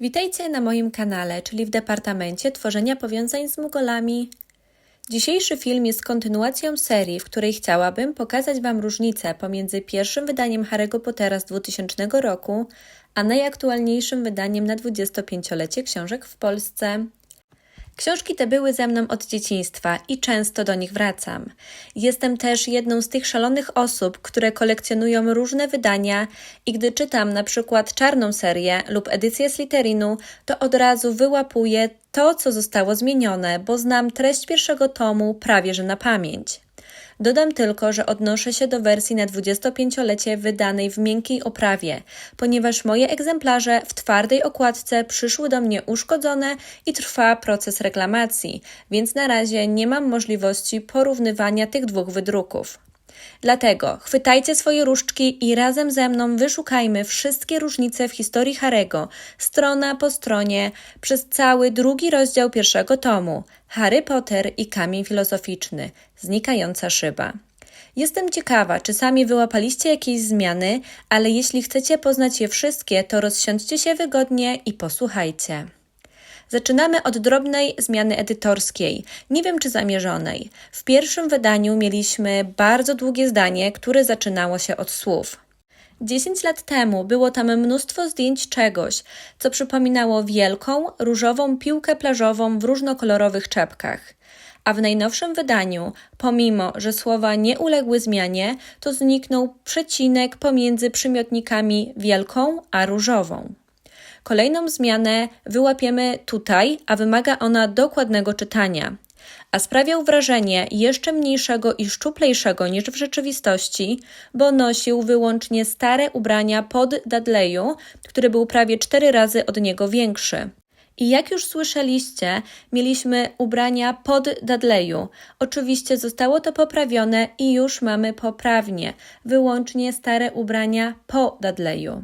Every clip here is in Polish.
Witajcie na moim kanale, czyli w Departamencie Tworzenia Powiązań z Mugolami. Dzisiejszy film jest kontynuacją serii, w której chciałabym pokazać Wam różnicę pomiędzy pierwszym wydaniem Harry'ego Pottera z 2000 roku, a najaktualniejszym wydaniem na 25-lecie książek w Polsce. Książki te były ze mną od dzieciństwa i często do nich wracam. Jestem też jedną z tych szalonych osób, które kolekcjonują różne wydania i gdy czytam na przykład czarną serię lub edycję Slytherinu, to od razu wyłapuję to, co zostało zmienione, bo znam treść pierwszego tomu prawie że na pamięć. Dodam tylko, że odnoszę się do wersji na 25-lecie wydanej w miękkiej oprawie, ponieważ moje egzemplarze w twardej okładce przyszły do mnie uszkodzone i trwa proces reklamacji, więc na razie nie mam możliwości porównywania tych dwóch wydruków. Dlatego chwytajcie swoje różdżki i razem ze mną wyszukajmy wszystkie różnice w historii Harego, strona po stronie, przez cały drugi rozdział pierwszego tomu Harry Potter i kamień filozoficzny znikająca szyba. Jestem ciekawa, czy sami wyłapaliście jakieś zmiany, ale jeśli chcecie poznać je wszystkie, to rozsiądźcie się wygodnie i posłuchajcie. Zaczynamy od drobnej zmiany edytorskiej, nie wiem czy zamierzonej. W pierwszym wydaniu mieliśmy bardzo długie zdanie, które zaczynało się od słów. 10 lat temu było tam mnóstwo zdjęć czegoś, co przypominało wielką, różową piłkę plażową w różnokolorowych czepkach. A w najnowszym wydaniu, pomimo że słowa nie uległy zmianie, to zniknął przecinek pomiędzy przymiotnikami wielką a różową. Kolejną zmianę wyłapiemy tutaj, a wymaga ona dokładnego czytania. A sprawiał wrażenie jeszcze mniejszego i szczuplejszego niż w rzeczywistości, bo nosił wyłącznie stare ubrania pod Dudleyu, który był prawie cztery razy od niego większy. I jak już słyszeliście, mieliśmy ubrania pod Dudleyu. Oczywiście zostało to poprawione i już mamy poprawnie, wyłącznie stare ubrania po Dudleyu.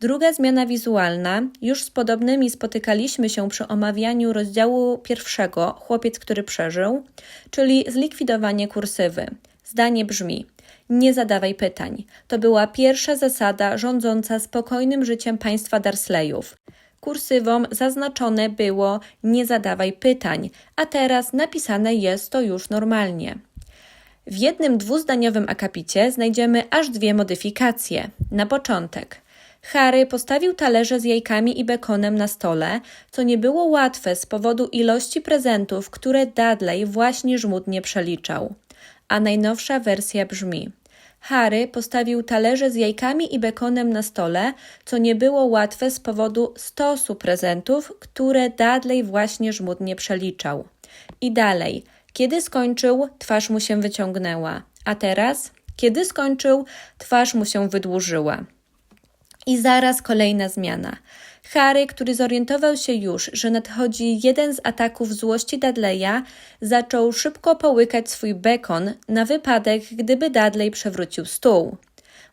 Druga zmiana wizualna. Już z podobnymi spotykaliśmy się przy omawianiu rozdziału pierwszego Chłopiec, który przeżył, czyli zlikwidowanie kursywy. Zdanie brzmi: Nie zadawaj pytań. To była pierwsza zasada rządząca spokojnym życiem państwa Darsleyów. Kursywą zaznaczone było nie zadawaj pytań, a teraz napisane jest to już normalnie. W jednym dwuzdaniowym akapicie znajdziemy aż dwie modyfikacje. Na początek. Harry postawił talerze z jajkami i bekonem na stole, co nie było łatwe z powodu ilości prezentów, które Dudley właśnie żmudnie przeliczał. A najnowsza wersja brzmi: Harry postawił talerze z jajkami i bekonem na stole, co nie było łatwe z powodu stosu prezentów, które Dudley właśnie żmudnie przeliczał. I dalej. Kiedy skończył, twarz mu się wyciągnęła. A teraz? Kiedy skończył, twarz mu się wydłużyła. I zaraz kolejna zmiana. Harry, który zorientował się już, że nadchodzi jeden z ataków złości Dudleya, zaczął szybko połykać swój bekon na wypadek, gdyby Dudley przewrócił stół.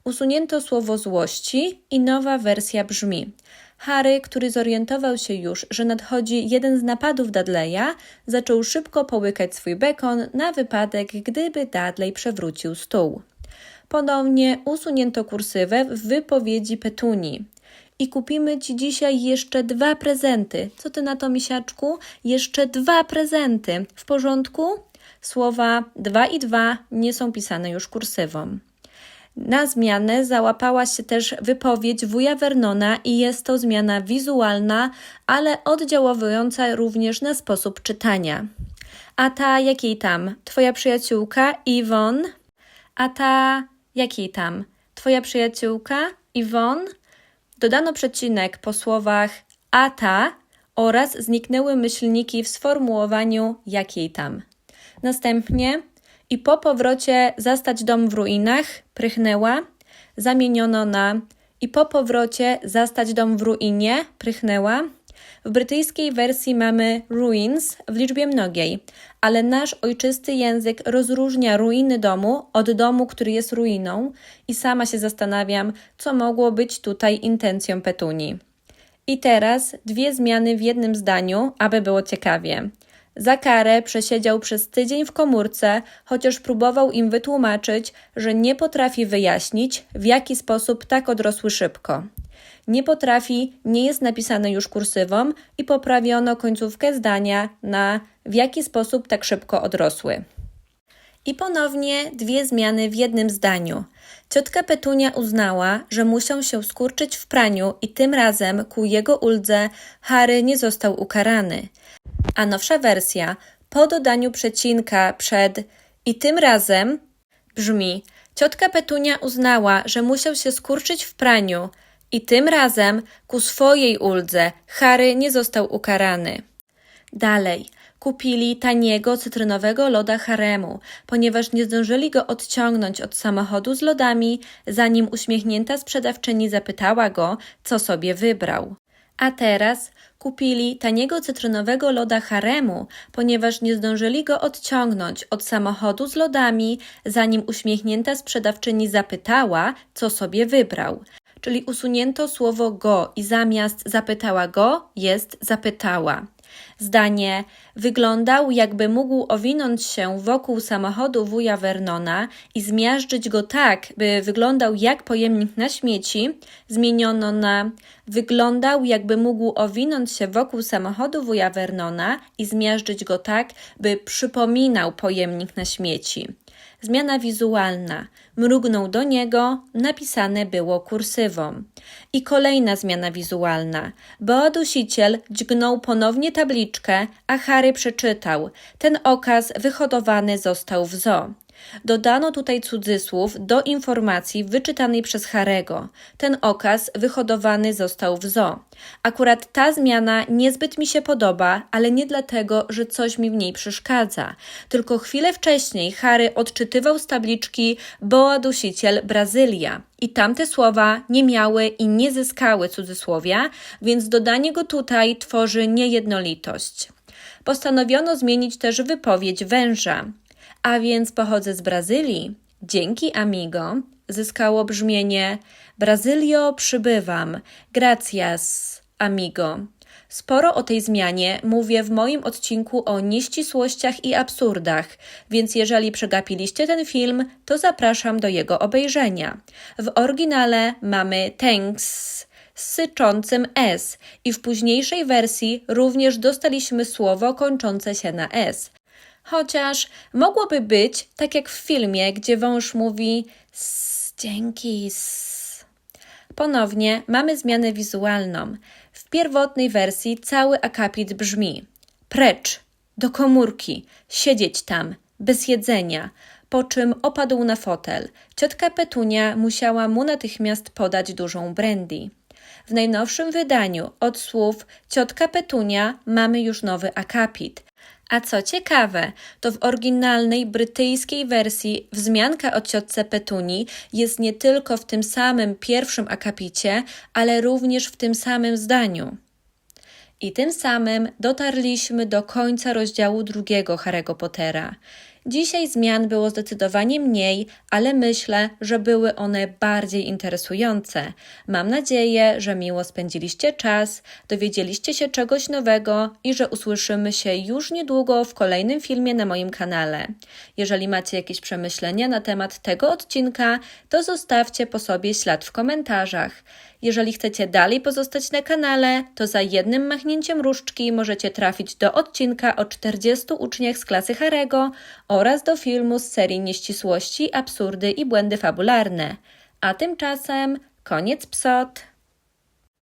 Usunięto słowo złości i nowa wersja brzmi. Harry, który zorientował się już, że nadchodzi jeden z napadów Dudleya, zaczął szybko połykać swój bekon na wypadek, gdyby Dudley przewrócił stół. Ponownie usunięto kursywę w wypowiedzi Petuni. I kupimy Ci dzisiaj jeszcze dwa prezenty. Co Ty na to, misiaczku? Jeszcze dwa prezenty. W porządku? Słowa dwa i dwa nie są pisane już kursywą. Na zmianę załapała się też wypowiedź wuja Vernona i jest to zmiana wizualna, ale oddziaływująca również na sposób czytania. A ta jakiej tam? Twoja przyjaciółka Yvonne? A ta jakiej tam? Twoja przyjaciółka Yvonne? Dodano przecinek po słowach a ta oraz zniknęły myślniki w sformułowaniu jakiej tam. Następnie i po powrocie zastać dom w ruinach prychnęła, zamieniono na i po powrocie zastać dom w ruinie prychnęła. W brytyjskiej wersji mamy ruins w liczbie mnogiej, ale nasz ojczysty język rozróżnia ruiny domu od domu, który jest ruiną i sama się zastanawiam, co mogło być tutaj intencją Petuni. I teraz dwie zmiany w jednym zdaniu, aby było ciekawie. Za karę przesiedział przez tydzień w komórce, chociaż próbował im wytłumaczyć, że nie potrafi wyjaśnić, w jaki sposób tak odrosły szybko. Nie potrafi, nie jest napisane już kursywą i poprawiono końcówkę zdania na w jaki sposób tak szybko odrosły. I ponownie dwie zmiany w jednym zdaniu. Ciotka Petunia uznała, że musiał się skurczyć w praniu i tym razem ku jego uldze Harry nie został ukarany. A nowsza wersja po dodaniu przecinka przed i tym razem brzmi Ciotka Petunia uznała, że musiał się skurczyć w praniu i tym razem ku swojej uldze Harry nie został ukarany. Dalej, kupili taniego cytrynowego loda haremu, ponieważ nie zdążyli go odciągnąć od samochodu z lodami, zanim uśmiechnięta sprzedawczyni zapytała go, co sobie wybrał. A teraz kupili taniego cytrynowego loda haremu, ponieważ nie zdążyli go odciągnąć od samochodu z lodami, zanim uśmiechnięta sprzedawczyni zapytała, co sobie wybrał. Czyli usunięto słowo go i zamiast zapytała go jest zapytała. Zdanie wyglądał, jakby mógł owinąć się wokół samochodu wuja Vernona i zmiażdżyć go tak, by wyglądał jak pojemnik na śmieci, zmieniono na wyglądał, jakby mógł owinąć się wokół samochodu wuja Vernona i zmiażdżyć go tak, by przypominał pojemnik na śmieci. Zmiana wizualna. Mrugnął do niego, napisane było kursywą. I kolejna zmiana wizualna. Boadusiciel dźgnął ponownie tabliczkę, a Harry przeczytał. Ten okaz wyhodowany został w zoo. Dodano tutaj cudzysłów do informacji wyczytanej przez Harego. Ten okaz wyhodowany został w zoo. Akurat ta zmiana niezbyt mi się podoba, ale nie dlatego, że coś mi w niej przeszkadza. Tylko chwilę wcześniej Harry odczytywał z tabliczki Boa Dusiciel Brazylia. I tamte słowa nie miały i nie zyskały cudzysłowia, więc dodanie go tutaj tworzy niejednolitość. Postanowiono zmienić też wypowiedź węża a więc pochodzę z Brazylii. Dzięki, amigo, zyskało brzmienie Brazylio przybywam. Gracias, amigo. Sporo o tej zmianie mówię w moim odcinku o nieścisłościach i absurdach, więc jeżeli przegapiliście ten film, to zapraszam do jego obejrzenia. W oryginale mamy thanks z syczącym S i w późniejszej wersji również dostaliśmy słowo kończące się na S. Chociaż mogłoby być tak jak w filmie, gdzie wąż mówi dzięki. Ponownie mamy zmianę wizualną. W pierwotnej wersji cały akapit brzmi: precz, do komórki, siedzieć tam, bez jedzenia, po czym opadł na fotel. Ciotka Petunia musiała mu natychmiast podać dużą brandy. W najnowszym wydaniu od słów ciotka Petunia mamy już nowy akapit. A co ciekawe, to w oryginalnej brytyjskiej wersji wzmianka o ciotce Petuni jest nie tylko w tym samym pierwszym akapicie, ale również w tym samym zdaniu. I tym samym dotarliśmy do końca rozdziału drugiego Harry'ego Pottera. Dzisiaj zmian było zdecydowanie mniej, ale myślę, że były one bardziej interesujące. Mam nadzieję, że miło spędziliście czas, dowiedzieliście się czegoś nowego i że usłyszymy się już niedługo w kolejnym filmie na moim kanale. Jeżeli macie jakieś przemyślenia na temat tego odcinka, to zostawcie po sobie ślad w komentarzach. Jeżeli chcecie dalej pozostać na kanale, to za jednym machnięciem różdżki możecie trafić do odcinka o 40 uczniach z klasy Harego oraz do filmu z serii Nieścisłości, Absurdy i Błędy Fabularne. A tymczasem koniec psot!